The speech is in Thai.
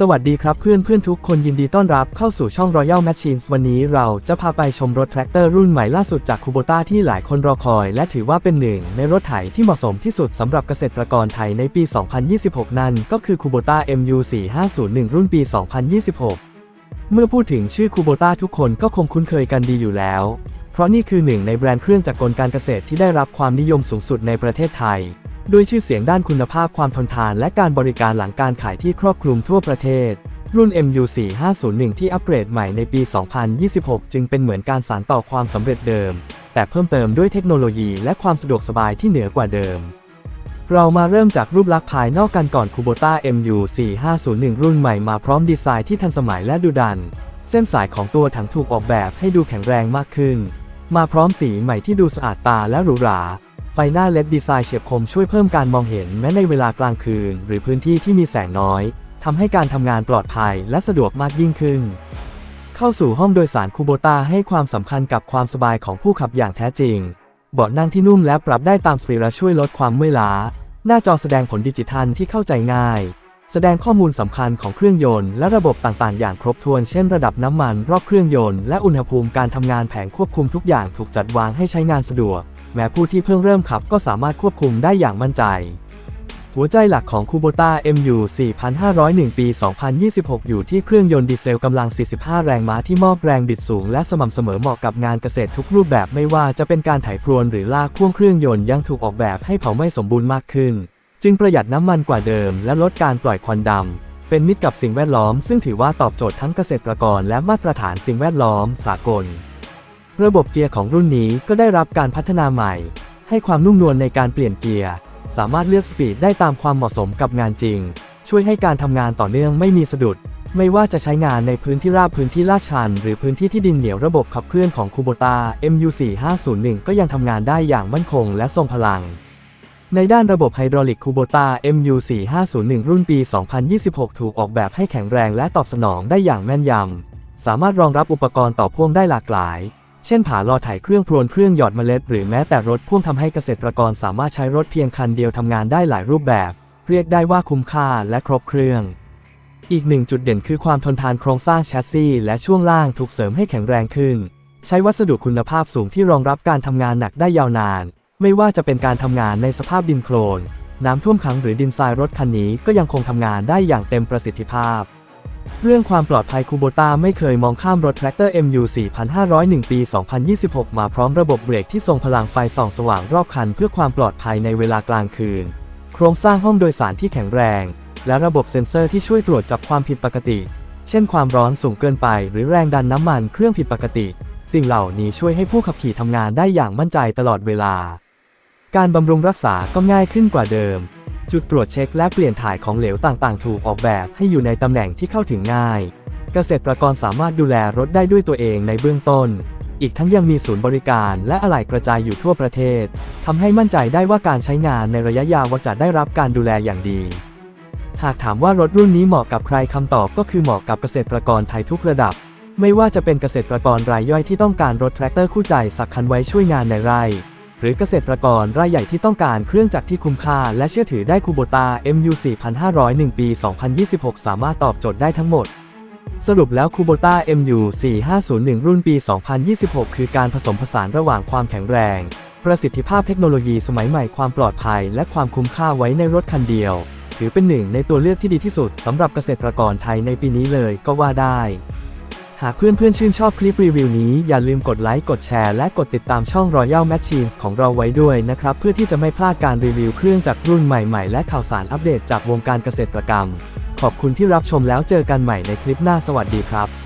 สวัสดีครับเพื่อนเพื่อนทุกคนยินดีต้อนรับเข้าสู่ช่อง Royal Machines วันนี้เราจะพาไปชมรถแทรกเตอร์รุ่นใหม่ล่าสุดจากคูโบต้าที่หลายคนรอคอย และถือว่าเป็นหนึ่งในรถไถที่เหมาะสมที่สุดสำหรับเกษตรกรไทยในปี 2026 นั่นก็คือคูโบต้า MU4501 รุ่นปี 2026 เมื่อพูดถึงชื่อคูโบต้าทุกคนก็คงคุ้นเคยกันดีอยู่แล้ว เพราะนี่คือหนึ่งในแบรนด์เครื่องจักรกลการเกษตรที่ได้รับความนิยมสูงสุดในประเทศไทย ด้วยชื่อเสียงด้านคุณภาพความทนทานและการบริการหลังการขายที่ครอบคลุมทั่วประเทศ รุ่น MU4501 ที่อัปเกรดใหม่ในปี 2026 จึงเป็นเหมือนการสานต่อความสำเร็จเดิม แต่เพิ่มเติมด้วยเทคโนโลยีและความสะดวกสบายที่เหนือกว่าเดิม เรามาเริ่มจากรูปลักษณ์ภายนอกกันก่อน Kubota MU4501 รุ่นใหม่มาพร้อมดีไซน์ที่ทันสมัยและดูดัน เส้นสายของตัวถังถูกออกแบบให้ดูแข็งแรงมากขึ้น มาพร้อมสีใหม่ที่ดูสะอาดตาและหรูหรา ไฟหน้าเลดดีไซน์เฉียบคมช่วยเพิ่มการมองเห็นแม้ในเวลากลางคืน หรือพื้นที่ที่มีแสงน้อยทำให้การทำงานปลอดภัยและสะดวกมากยิ่งขึ้น เข้าสู่ห้องโดยสารคูโบตาให้ความสำคัญกับความสบายของผู้ขับอย่างแท้จริง เบาะนั่งที่นุ่มและปรับได้ตามสรีระช่วยลดความเมื่อยล้า หน้าจอแสดงผลดิจิทัลที่เข้าใจง่าย แสดงข้อมูลสำคัญของเครื่องยนต์และระบบต่างๆ อย่างครบถ้วน เช่นระดับน้ำมัน รอบเครื่องยนต์ และอุณหภูมิการทำงานแผงควบคุมทุกอย่างถูกจัดวางให้ใช้งานสะดวก แม้ผู้ที่เพิ่งเริ่มขับก็สามารถควบคุมได้อย่างมั่นใจ หัวใจหลักของ Kubota MU 4501 ปี 2026 อยู่ที่เครื่องยนต์ดีเซลกำลัง 45 แรงม้าที่มอบแรงบิดสูงและสม่ำเสมอเหมาะกับงานเกษตรทุกรูปแบบไม่ว่าจะเป็นการไถพรวนหรือลากพ่วงเครื่องยนต์ยังถูกออกแบบให้เผาไหม้สมบูรณ์มากขึ้น จึงประหยัดน้ำมันกว่าเดิม และลดการปล่อยควันดำเป็นมิตรกับสิ่งแวดล้อมซึ่งถือว่าตอบโจทย์ทั้งเกษตรกรและมาตรฐานสิ่งแวดล้อมสากล ระบบเกียร์ของรุ่นนี้ก็ได้รับการพัฒนาใหม่ ให้ความนุ่มนวลในการเปลี่ยนเกียร์ สามารถเลือกสปีดได้ตามความเหมาะสมกับงานจริง ช่วยให้การทำงานต่อเนื่องไม่มีสะดุด ไม่ว่าจะใช้งานในพื้นที่ราบพื้นที่ลาดชัน หรือพื้นที่ที่ดินเหนียวระบบขับเคลื่อนของคูโบตา MU4501 ก็ยังทำงานได้อย่างมั่นคงและทรงพลังในด้านระบบไฮดรอลิกคูโบตา MU4501 รุ่นปี 2026 ถูกออกแบบให้แข็งแรงและตอบสนองได้อย่างแม่นยำ สามารถรองรับอุปกรณ์ต่อพ่วงได้หลากหลาย เช่นผาลอไถเครื่องพรวนเครื่องหยอดเมล็ด หรือแม้แต่รถพ่วงทำให้เกษตรกรสามารถใช้รถเพียงคันเดียวทำงานได้หลายรูปแบบ เรียกได้ว่าคุ้มค่าและครบเครื่อง อีกหนึ่งจุดเด่นคือความทนทานโครงสร้างแชสซีและช่วงล่างถูกเสริมให้แข็งแรงขึ้น ใช้วัสดุคุณภาพสูงที่รองรับการทำงานหนักได้ยาวนาน ไม่ว่าจะเป็นการทำงานในสภาพดินโคลนน้ำท่วมขังหรือดินทรายรถคันนี้ก็ยังคงทำงานได้อย่างเต็มประสิทธิภาพ เรื่องความปลอดภัยคูโบต้าไม่เคยมองข้ามรถแทรกเตอร์ MU 4501 ปี 2026 มาพร้อมระบบเบรกที่ทรงพลังไฟส่องสว่างรอบคันเพื่อความปลอดภัยในเวลากลางคืน โครงสร้างห้องโดยสารที่แข็งแรง และระบบเซ็นเซอร์ที่ช่วยตรวจจับความผิดปกติ เช่นความร้อนสูงเกินไป หรือแรงดันน้ำมันเครื่องผิดปกติ สิ่งเหล่านี้ช่วยให้ผู้ขับขี่ทำงานได้อย่างมั่นใจตลอดเวลา การบำรุงรักษาก็ง่ายขึ้นกว่าเดิม จุดตรวจเช็คและเปลี่ยนถ่ายของเหลวต่างๆ ถูกออกแบบให้อยู่ในตำแหน่งที่เข้าถึงง่าย เกษตรกรสามารถดูแลรถได้ด้วยตัวเองในเบื้องต้น อีกทั้งยังมีศูนย์บริการและอะไหล่กระจายอยู่ทั่วประเทศทำให้มั่นใจได้ว่าการใช้งานในระยะยาวจะได้รับการดูแลอย่างดี หากถามว่ารถรุ่นนี้เหมาะกับใครคำตอบก็คือเหมาะกับเกษตรกรไทยทุกระดับ ไม่ว่าจะเป็นเกษตรกรรายย่อยที่ต้องการรถแทรกเตอร์คู่ใจสักคันไว้ช่วยงานในไร่ หรือเกษตรกรรายใหญ่ที่ต้องการเครื่องจักรที่คุ้มค่าและเชื่อถือได้คูโบตา MU 4501 ปี 2026 สามารถตอบโจทย์ได้ทั้งหมด สรุปแล้วคูโบตา MU 4501 รุ่นปี 2026 คือการผสมผสานระหว่างความแข็งแรง ประสิทธิภาพเทคโนโลยีสมัยใหม่ความปลอดภัย และความคุ้มค่าไว้ในรถคันเดียว ถือเป็นหนึ่งในตัวเลือกที่ดีที่สุดสำหรับเกษตรกรไทยในปีนี้เลยก็ว่าได้ หากเพื่อนๆชื่นชอบคลิปรีวิวนี้อย่าลืมกดไลค์กดแชร์และกดติดตามช่อง Royal Machines ของเราไว้ด้วยนะครับ เพื่อที่จะไม่พลาดการรีวิวเครื่องจักรรุ่นใหม่ๆ และข่าวสารอัปเดตจากวงการเกษตรกรรม ขอบคุณที่รับชมแล้วเจอกันใหม่ในคลิปหน้าสวัสดีครับ